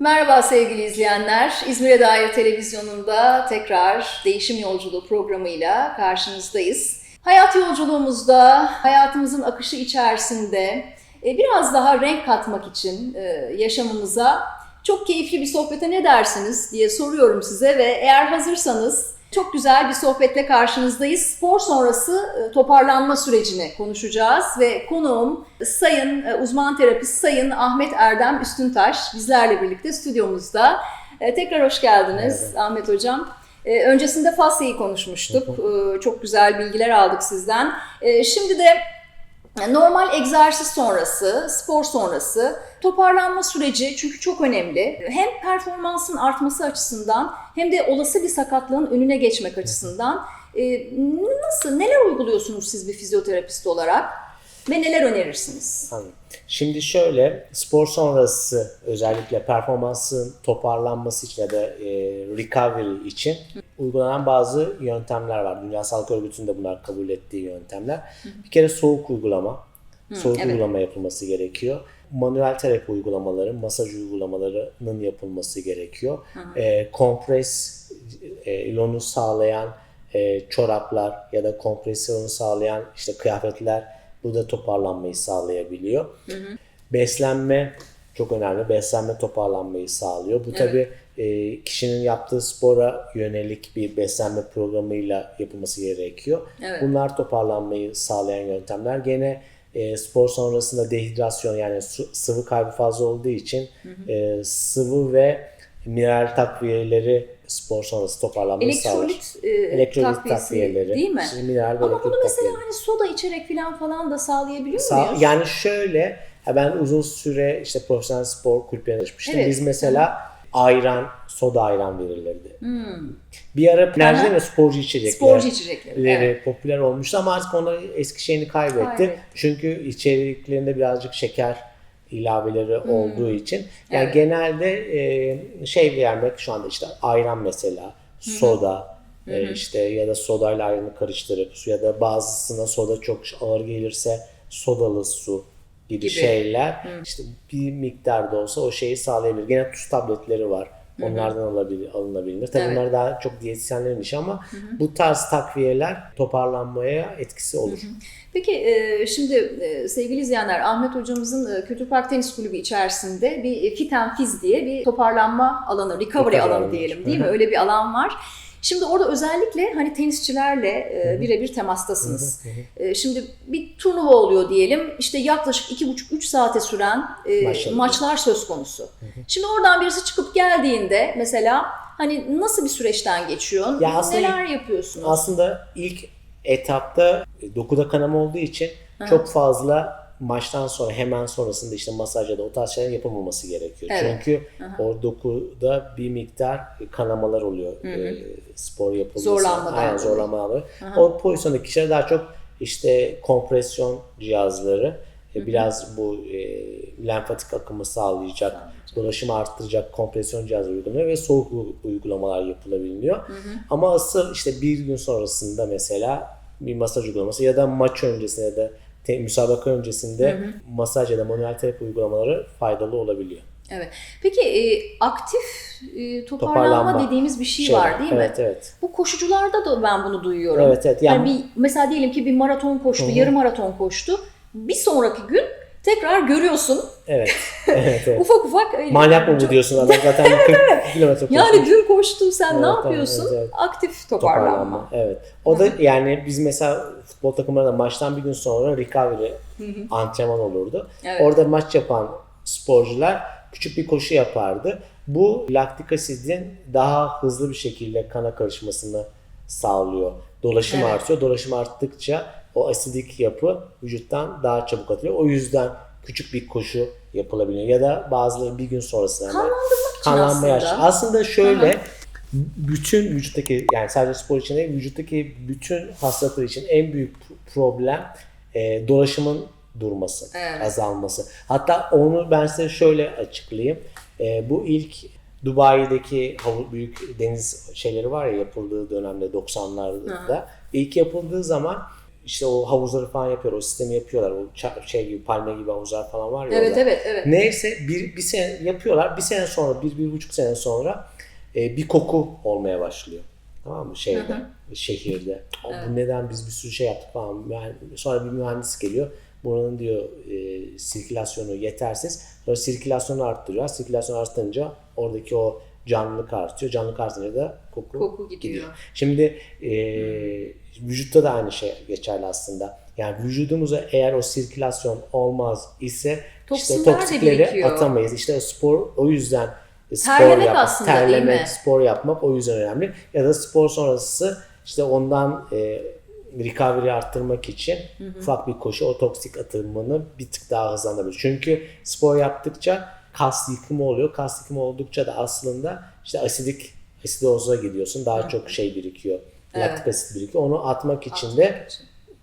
Merhaba sevgili izleyenler. İzmir'e dair televizyonunda tekrar Değişim Yolculuğu programıyla karşınızdayız. Hayat yolculuğumuzda, hayatımızın akışı içerisinde e, biraz daha renk katmak için e, yaşamımıza çok keyifli bir sohbete ne dersiniz diye soruyorum size ve eğer hazırsanız çok güzel bir sohbetle karşınızdayız. Spor sonrası e, toparlanma sürecini konuşacağız ve konuğum Sayın e, uzman terapist Sayın Ahmet Erdem Üstüntaş bizlerle birlikte stüdyomuzda. E, Tekrar hoş geldiniz Ahmet Hocam. E, Öncesinde fascia'yı konuşmuştuk. E, Çok güzel bilgiler aldık sizden. E, Şimdi de normal egzersiz sonrası, spor sonrası toparlanma süreci çünkü çok önemli. Hem performansın artması açısından hem de olası bir sakatlığın önüne geçmek açısından e, nasıl, neler uyguluyorsunuz siz bir fizyoterapist olarak ve neler önerirsiniz? Anladım. Şimdi şöyle spor sonrası özellikle performansın toparlanması için ya da e, recovery için uygulanan bazı yöntemler var. Dünya Sağlık Örgütü'nün de bunlar kabul ettiği yöntemler. Bir kere soğuk uygulama. Soğuk evet. uygulama yapılması gerekiyor. Manuel terapi uygulamaları, masaj uygulamalarının yapılması gerekiyor. E, kompres e, ilonu sağlayan e, çoraplar ya da kompresyonu sağlayan işte kıyafetler burada toparlanmayı sağlayabiliyor. Beslenme çok önemli. Beslenme toparlanmayı sağlıyor. Bu tabii e, kişinin yaptığı spora yönelik bir beslenme programıyla yapılması gerekiyor. Evet. Bunlar toparlanmayı sağlayan yöntemler. Gene e, spor sonrasında dehidrasyon yani su- sıvı kaybı fazla olduğu için e, sıvı ve mineral takviyeleri spor sonrası toparlanmayı sağlar. Elektrolit, e, Elektrolit takviyesi takviyeleri. değil mi? işte mineral ve Ama bunu mesela takviyeleri. hani soda içerek falan falan da sağlayabiliyor Sağ- muyuz? yani şöyle ben uzun süre işte profesyonel spor kulüplerine çalışmıştım. Evet. Biz mesela ayran, soda ayran verilirdi. Bir ara enerji ve sporcu içecekler. Sporcu içecekleri. Evet. popüler olmuştu ama artık onlar eski şeyini kaybetti. Kaybetti. Çünkü içeriklerinde birazcık şeker ilaveleri olduğu için. Yani Hmm. Evet. genelde e, şey vermek şu anda işte ayran mesela, soda e, işte ya da sodayla ayranı karıştırıp su ya da bazısına soda çok ağır gelirse sodalı su gibi, Gibi. şeyler işte bir miktarda olsa o şeyi sağlayabilir. Gene tuz tabletleri var. Onlardan alabilir, alınabilir. Tabii Evet. bunlar daha çok diyetisyenlerin işi ama bu tarz takviyeler toparlanmaya etkisi olur. Peki e, şimdi e, sevgili izleyenler Ahmet hocamızın e, Kültür Park Tenis Kulübü içerisinde bir Fit and Fiz diye bir toparlanma alanı, recovery Recovery alanı diyelim değil mi? Öyle bir alan var. Şimdi orada özellikle hani tenisçilerle e, birebir temastasınız. E, Şimdi bir turnuva oluyor diyelim. İşte yaklaşık 2,5-3 saate süren e, Maçlar. maçlar söz konusu. Şimdi oradan birisi çıkıp geldiğinde mesela hani nasıl bir süreçten geçiyor? Ya aslında Neler yapıyorsunuz? Aslında ilk etapta e, dokuda kanama olduğu için çok fazla maçtan sonra hemen sonrasında işte masaj ya da o tarz şeylerin yapılmaması gerekiyor. Evet. Çünkü o dokuda bir miktar kanamalar oluyor e, spor yapılması. Zorlanmadan Aynen dolayı. zorlanmalar. O pozisyondaki kişiler daha çok işte kompresyon cihazları e, biraz bu e, lenfatik akımı sağlayacak, dolaşımı arttıracak kompresyon cihazı uygulanıyor ve soğuk uygulamalar yapılabiliyor. Ama asıl işte bir gün sonrasında mesela bir masaj uygulaması ya da maç öncesinde da te- müsabaka öncesinde masaj ya da manuel terapi uygulamaları faydalı olabiliyor. Evet. Peki e, aktif e, toparlanma, Toparlanma dediğimiz bir şey Şey var değil mi? Evet evet. Bu koşucularda da ben bunu duyuyorum. Evet evet. Yani Yani, bir, mesela diyelim ki bir maraton koştu, Hı hı. yarım maraton koştu. Bir sonraki gün tekrar görüyorsun evet. evet, evet. ufak ufak. Manyak mı bu diyorsun adam zaten 40 kilometre Yani koşmuş. dün koştun sen ne Evet, yapıyorsun? evet, evet. Aktif toparlanma. Evet. O da yani biz mesela futbol takımlarında maçtan bir gün sonra recovery antrenman olurdu. Evet. Orada maç yapan sporcular küçük bir koşu yapardı. Bu laktik asidin daha hızlı bir şekilde kana karışmasını sağlıyor. Dolaşım Evet. artıyor. Dolaşım arttıkça o asidik yapı vücuttan daha çabuk atılıyor. O yüzden küçük bir koşu yapılabiliyor. Ya da bazıları bir gün sonrasında Kanlandırmak için kanlanmaya aslında. başlıyor. Aslında şöyle bütün vücuttaki yani sadece spor için değil vücuttaki bütün hastalıklar için en büyük problem e, dolaşımın durması, Evet. azalması. Hatta onu ben size şöyle açıklayayım. E, bu ilk Dubai'deki büyük deniz şeyleri var ya yapıldığı dönemde 90'larda ilk yapıldığı zaman işte o havuzları falan yapıyor, o sistemi yapıyorlar. O şey gibi palme gibi havuzlar falan var ya. Evet orada. evet evet. Neyse bir, bir sene yapıyorlar. Bir sene sonra, bir, bir buçuk sene sonra e, bir koku olmaya başlıyor. Tamam mı? Şeyde, şehirde. "Aa, Bu neden biz bir sürü şey yaptık falan. Yani sonra bir mühendis geliyor. Buranın diyor e, sirkülasyonu yetersiz. Sonra sirkülasyonu arttırıyor. Sirkülasyon arttırınca oradaki o canlılık artıyor. Canlılık artınca da koku, Koku gidiyor. Şimdi e, vücutta da aynı şey geçerli aslında. Yani vücudumuza eğer o sirkülasyon olmaz ise Toksinler işte toksikleri atamayız. İşte spor o yüzden spor Terlemek yapmak, aslında, terlemek, spor yapmak o yüzden önemli. Ya da spor sonrası işte ondan e, recovery arttırmak için ufak bir koşu o toksik atımını bir tık daha hızlandırır. Çünkü spor yaptıkça kas yıkımı oluyor. Kas yıkımı oldukça da aslında işte asidik asidoza gidiyorsun. Daha çok şey birikiyor. Laktik asit birikiyor. Onu atmak için de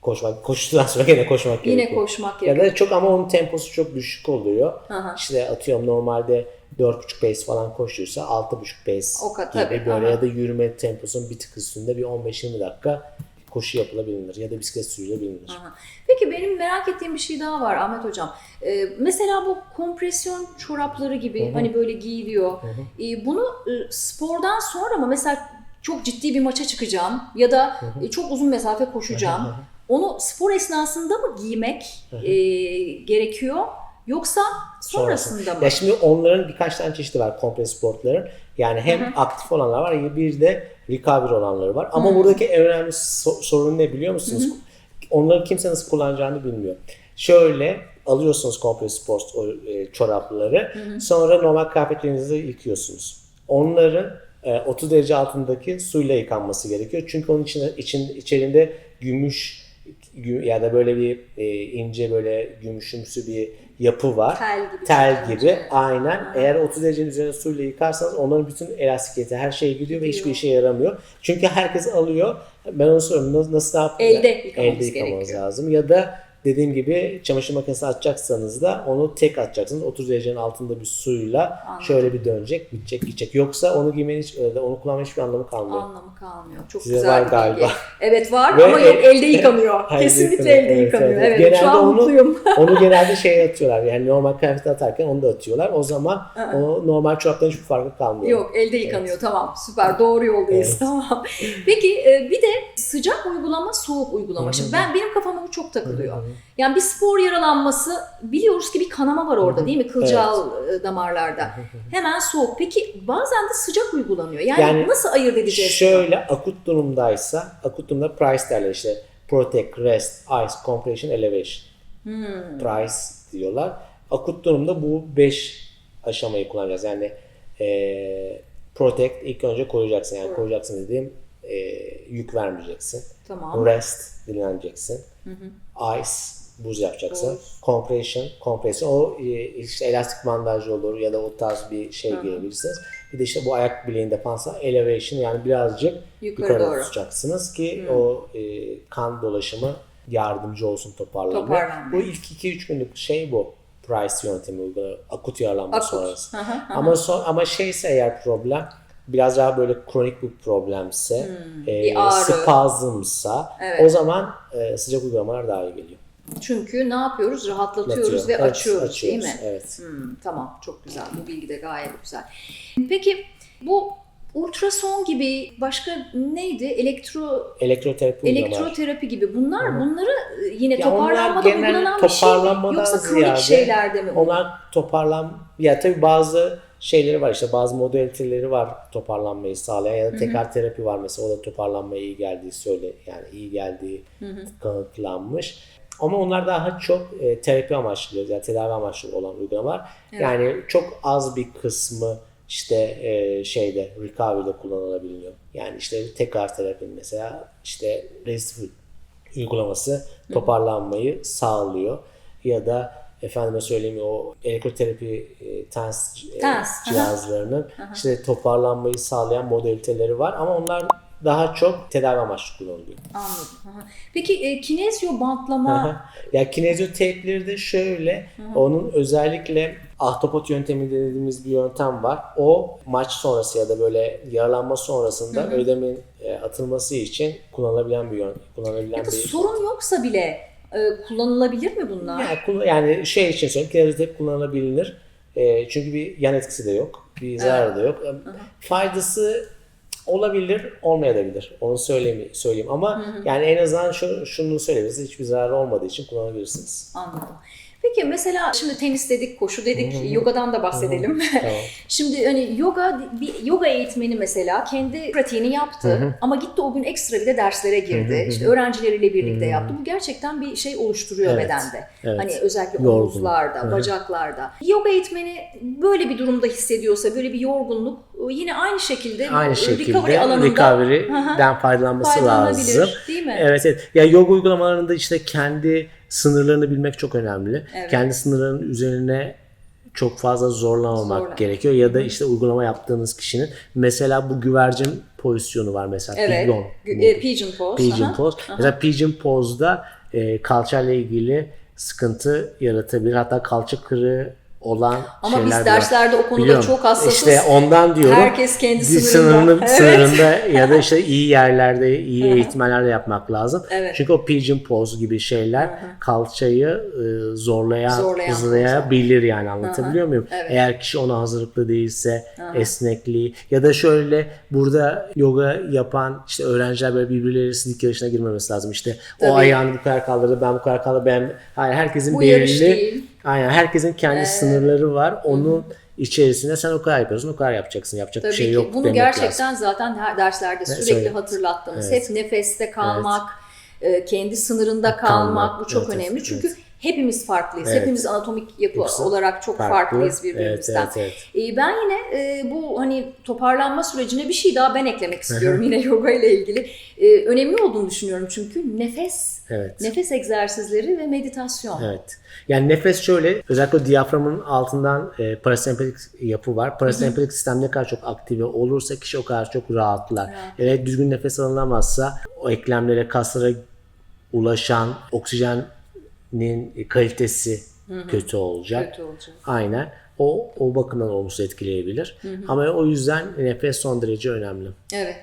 koşmak, koştuktan sonra gene koşmak Yine gerekiyor. koşmak Ya gerekiyor. da çok ama onun temposu çok düşük oluyor. Aha. İşte atıyorum normalde 4.5 pace falan koşuyorsa 6.5 pace O kadar, gibi tabii, böyle aha. ya da yürüme temposunun bir tık üstünde bir 15-20 dakika koşu yapılabilir ya da bisiklet sürülebilir. Aha. Peki benim merak ettiğim bir şey daha var Ahmet Hocam. Ee, mesela bu kompresyon çorapları gibi hani böyle giyiliyor. Ee, bunu e, spordan sonra mı mesela çok ciddi bir maça çıkacağım ya da e, çok uzun mesafe koşacağım. Onu spor esnasında mı giymek e, gerekiyor yoksa sonrasında mı? Ya şimdi onların birkaç tane çeşidi var kompres sportların. Yani hem aktif olanlar var bir de recovery olanları var. Ama buradaki en önemli so- sorun ne biliyor musunuz? Onları kimse nasıl kullanacağını bilmiyor. Şöyle alıyorsunuz kompres sport o, e, çorapları. Sonra normal kıyafetlerinizi yıkıyorsunuz. Onların e, 30 derece altındaki suyla yıkanması gerekiyor. Çünkü onun içinde için, içerisinde gümüş gü- ya da böyle bir e, ince böyle gümüşümsü bir yapı var. Tel gibi. Tel çok gibi aynen. Eğer 30 derecenin üzerine suyla yıkarsanız onların bütün elastikiyeti her şey gidiyor ve hiçbir işe yaramıyor. Çünkü herkes alıyor. Ben onu soruyorum nasıl, nasıl ne yapayım? Elde yıkamamız Elde gerekiyor. lazım. Ya da dediğim gibi çamaşır makinesine atacaksanız da onu tek atacaksınız. 30 derecenin altında bir suyla Anladım. şöyle bir dönecek, bitecek, gidecek. Yoksa onu giymenin hiç, da onu kullanmanın hiçbir anlamı kalmıyor. Anlamı kalmıyor. Çok Size güzel var bir galiba. bilgi. Evet var Ve ama yok el- elde yıkanıyor. Kesinlikle elde Evet, yıkanıyor. evet. Evet, Genelde şu an onu- mutluyum. onu genelde şeye atıyorlar. Yani normal kıyafet atarken onu da atıyorlar. O zaman o normal çoraptan hiçbir farkı kalmıyor. Yok elde yıkanıyor tamam süper doğru yoldayız Evet. tamam. Peki e, bir de sıcak uygulama soğuk uygulama. Şimdi ben benim kafama bu çok takılıyor. Yani bir spor yaralanması biliyoruz ki bir kanama var orada değil mi kılcal e, damarlarda. Hemen soğuk. Peki bazen de sıcak uygulanıyor. Yani, Yani nasıl ayırt edeceğiz? Şöyle akut durumdaysa, akut durumda price derler işte. Protect, rest, ice, compression, elevation. Hmm. Price diyorlar. Akut durumda bu 5 aşamayı kullanacağız. Yani e, protect ilk önce koruyacaksın. Yani koruyacaksın dediğim e, yük vermeyeceksin. Tamam. Rest dinleneceksin. Ice buz yapacaksın. Buz. Compression, compression o e, işte elastik bandaj olur ya da o tarz bir şey giyebilirsiniz. Bir de işte bu ayak bileğinde fansa elevation yani birazcık Yukarı yukarı, doğru. tutacaksınız ki o e, kan dolaşımı yardımcı olsun. Toparlanmaya. Bu ilk 2-3 günlük şey bu. Price yöntemi uygulanıyor. Akut yaralanma Akut. sonrası. Hı hı, hı. Ama son, ama şeyse eğer problem biraz daha böyle kronik bir problemse, e, Hmm, bir ağrı. spazmsa Evet. o zaman e, sıcak uygulamalar daha iyi geliyor. Çünkü ne yapıyoruz? Rahatlatıyoruz Yatıyor. ve Evet, açıyoruz, değil mi? Evet. Hmm, tamam çok güzel. Bu bilgi de gayet güzel. Peki bu ultrason gibi başka neydi? Elektro Elektroterapi elektroterapi gibi bunlar bunları e, yine Ya toparlanmada uygulanan bir şey mi? Yoksa kronik ziyade şeylerde mi? Onlar toparlan ya tabii bazı şeyleri var işte bazı modaliteleri var toparlanmayı sağlayan ya da tekrar terapi var mesela o da toparlanmaya iyi geldiği söyle yani iyi geldiği kanıtlanmış. Ama onlar daha çok e, terapi amaçlı yani tedavi amaçlı olan uygulamalar. Yani çok az bir kısmı işte e, şeyde recovery'de kullanılabiliyor. Yani işte tekrar terapi mesela işte restif uygulaması toparlanmayı sağlıyor. Ya da efendime söyleyeyim o elektroterapi e, TENS, e, TENS, aha. cihazlarının işte toparlanmayı sağlayan modaliteleri var ama onlar daha çok tedavi amaçlı kullanılıyor. Anladım. Aha. Peki e, kinezyo bantlama Aha. ya kinezyoterapileri de şöyle, onun özellikle ahtapot yöntemi dediğimiz bir yöntem var. O maç sonrası ya da böyle yaralanma sonrasında ödemin e, atılması için kullanılabilen bir yöntem. Kullanılabilen ya da bir sorun yoksa bile e, kullanılabilir mi bunlar? yani, kullan- yani şey için söyleyeyim, kinezyoterapi kullanılabilir. E, çünkü bir yan etkisi de yok, bir zararı da yok. E, Faydası olabilir, olmayabilir. Onu söyleyeyim, söyleyeyim. ama yani en azından şu, şunu söyleyebiliriz. Hiçbir zararı olmadığı için kullanabilirsiniz. Anladım. Peki mesela şimdi tenis dedik, koşu dedik, yogadan da bahsedelim. Tamam. Şimdi hani yoga bir yoga eğitmeni mesela kendi pratiğini yaptı ama gitti o gün ekstra bir de derslere girdi. İşte öğrencileriyle birlikte yaptı. Bu gerçekten bir şey oluşturuyor Evet, bedende. evet. Hani özellikle Yorgun. omuzlarda, bacaklarda. Yoga eğitmeni böyle bir durumda hissediyorsa, böyle bir yorgunluk yine aynı şekilde Aynı recovery şekilde alanında recovery'den faydalanması lazım. değil mi? Evet evet. Ya yoga uygulamalarında işte kendi sınırlarını bilmek çok önemli. Evet. Kendi sınırlarının üzerine çok fazla zorlamamak Zorla. gerekiyor ya da işte uygulama yaptığınız kişinin mesela bu güvercin pozisyonu var mesela Evet. pigeon. E, pigeon pose. Pigeon aha. pose. Mesela pigeon pose'da e, kalçayla ilgili sıkıntı yaratabilir. Hatta kalça kırığı olan Ama şeyler biz de var. derslerde o konuda Biliyorum. çok hassasız. İşte ondan diyorum. Herkes kendi sınırında. sınırını- Evet. sınırında ya da işte iyi yerlerde, iyi eğitmenlerle yapmak lazım. Evet. Çünkü o pigeon pose gibi şeyler kalçayı e, zorlayan, Zorlayan hızlayabilir yani anlatabiliyor muyum? Evet. Eğer kişi ona hazırlıklı değilse esnekliği ya da şöyle burada yoga yapan işte öğrenciler böyle birbirleri sidik yarışına girmemesi lazım. İşte Tabii. o ayağını bu kadar kaldırdı, ben bu kadar kaldırdım. Ben hayır herkesin Bu belirli. Aynen herkesin kendi sınırları var. Onun içerisinde sen o kadar yapıyorsun, o kadar yapacaksın. Yapacak Tabii bir şey ki. yok Bunu gerçekten lazım. zaten her derslerde sürekli söyle. hatırlattığımız. Evet. Hep nefeste kalmak, e, kendi sınırında kalmak, Kalmak, bu çok evet, önemli. evet, Çünkü hepimiz farklıyız. Evet. Hepimiz anatomik yapı Hepsi olarak çok farklı. farklıyız Evet, birbirimizden. evet, evet. E, Ben yine e, bu hani toparlanma sürecine bir şey daha ben eklemek istiyorum yine yoga ile ilgili. E, önemli olduğunu düşünüyorum çünkü nefes, Evet. nefes egzersizleri ve meditasyon. Evet. Yani nefes şöyle, özellikle diyaframın altından e, parasempatik yapı var. Parasempatik sistem ne kadar çok aktive olursa kişi o kadar çok rahatlar. Eğer düzgün nefes alınamazsa o eklemlere, kaslara ulaşan oksijenin kalitesi kötü olacak. Kötü olacak. Aynen. O, o bakımdan olumsuz etkileyebilir. Ama o yüzden nefes son derece önemli. Evet.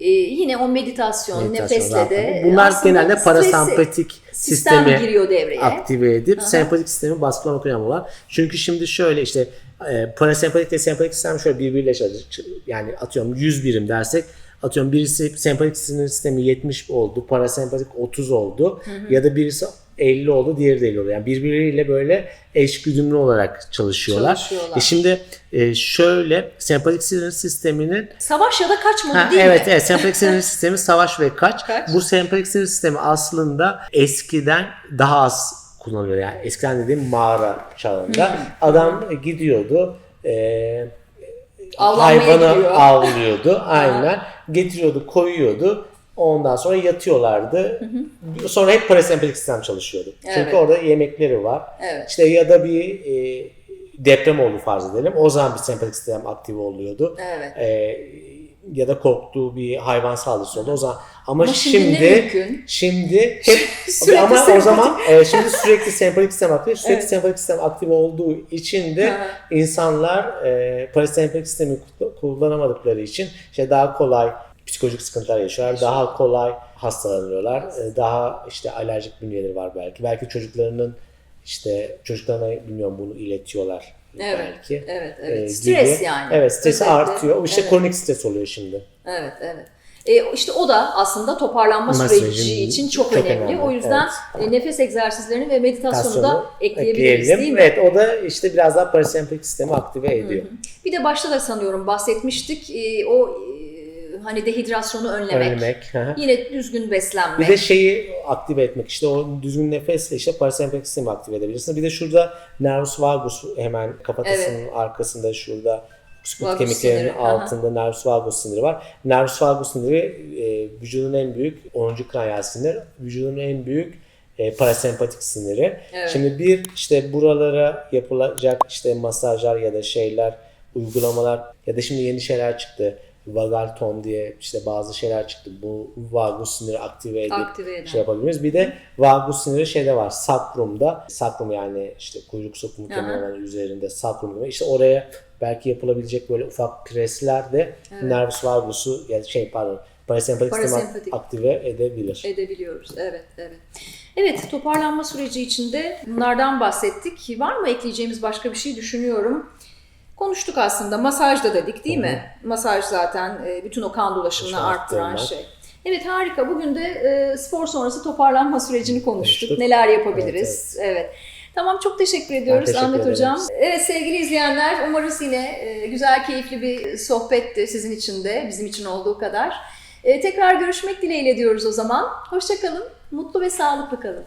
Ee, yine o meditasyon, Meditasyon, nefesle rahatlama. de Bunlar aslında genelde parasempatik sistem sistemi giriyor devreye. aktive edip sempatik sistemi baskılamak önemli olan. Çünkü şimdi şöyle işte e, parasempatik ile sempatik sistem şöyle birbiriyle çalışır. Yani atıyorum 100 birim dersek atıyorum birisi sempatik sinir sistemi 70 oldu, parasempatik 30 oldu ya da birisi 50 oldu, diğeri de 50 oldu. Yani birbiriyle böyle eş güdümlü olarak çalışıyorlar. Çalışıyorlar. E şimdi e, şöyle sempatik sinir sisteminin Savaş ya da kaç modu Ha, değil evet, mi? evet. Sempatik sinir sistemi savaş ve kaç. Kaç. Bu sempatik sinir sistemi aslında eskiden daha az kullanılıyor. Yani eskiden dediğim mağara çağında. Adam gidiyordu. E, Avlanmaya hayvanı gidiyor. avlıyordu. Aynen. Getiriyordu, koyuyordu. Ondan sonra yatıyorlardı. Sonra hep parasempatik sistem çalışıyordu. Evet. Çünkü orada yemekleri var. Evet. İşte ya da bir e, deprem oldu farz edelim. O zaman bir sempatik sistem aktive oluyordu. Evet. Ee, ya da korktuğu bir hayvan saldırısı oldu o zaman. Ama, Ama şimdi şimdi şimdi hep ama o sempatik. zaman e, şimdi sürekli sempatik sistem aktif. Sürekli Evet. sempatik sistem aktif olduğu için de Ha. insanlar e, parasempatik sistemi kullanamadıkları için işte daha kolay psikolojik sıkıntılar yaşıyorlar. Daha kolay hastalanıyorlar. E, Daha işte alerjik bünyeleri var belki. Belki çocuklarının işte çocuklarına bilmiyorum bunu iletiyorlar Evet. belki. Evet, evet. Stres gibi. yani. Evet, stresi Özellikle. artıyor. İşte Evet. kronik stres oluyor şimdi. Evet, evet. E, işte o da aslında toparlanma süreci için çok, çok önemli. önemli, O yüzden e, nefes egzersizlerini ve meditasyonu da ekleyebiliriz değil mi? Evet, o da işte biraz daha parasempatik sistemi aktive ediyor. Bir de başta da sanıyorum bahsetmiştik. e, o hani dehidrasyonu önlemek. Önlemek. hı hı. Yine düzgün beslenmek. Bir de şeyi aktive etmek işte o düzgün nefesle işte parasempatik sistemi aktive edebilirsin. Bir de şurada nervus vagus hemen kafatasının arkasında şurada Vagus kemiklerinin siniri, aha. altında nervus vagus siniri var. Nervus vagus siniri e, vücudun en büyük 10. kranyal sinir, vücudun en büyük e, parasempatik siniri. Evet. Şimdi bir işte buralara yapılacak işte masajlar ya da şeyler, uygulamalar ya da şimdi yeni şeyler çıktı. Vagal ton diye işte bazı şeyler çıktı. Bu vagus siniri aktive edip Aktive eden. şey yapabiliriz. Bir de vagus siniri şeyde var. Sakrumda. Sakrum yani işte kuyruk sokumu kemerinin üzerinde sakrum gibi. İşte oraya belki yapılabilecek böyle ufak presler de nervus vagus'u ya şey pardon parasempatik sistemi aktive edebilir. edebiliyoruz. Evet, evet. Evet, toparlanma süreci içinde bunlardan bahsettik. Var mı ekleyeceğimiz başka bir şey düşünüyorum. Konuştuk aslında. Masaj da dedik değil mi? Masaj zaten e, bütün o kan dolaşımını arttıran şey. Evet harika. Bugün de e, spor sonrası toparlanma sürecini konuştuk. Konuştuk. Neler yapabiliriz? Evet. Tamam çok teşekkür ediyoruz teşekkür Ahmet ederim. Hocam. Evet sevgili izleyenler umarız yine e, güzel keyifli bir sohbetti sizin için de bizim için olduğu kadar. Tekrar görüşmek dileğiyle diyoruz o zaman. Hoşçakalın, mutlu ve sağlıklı kalın.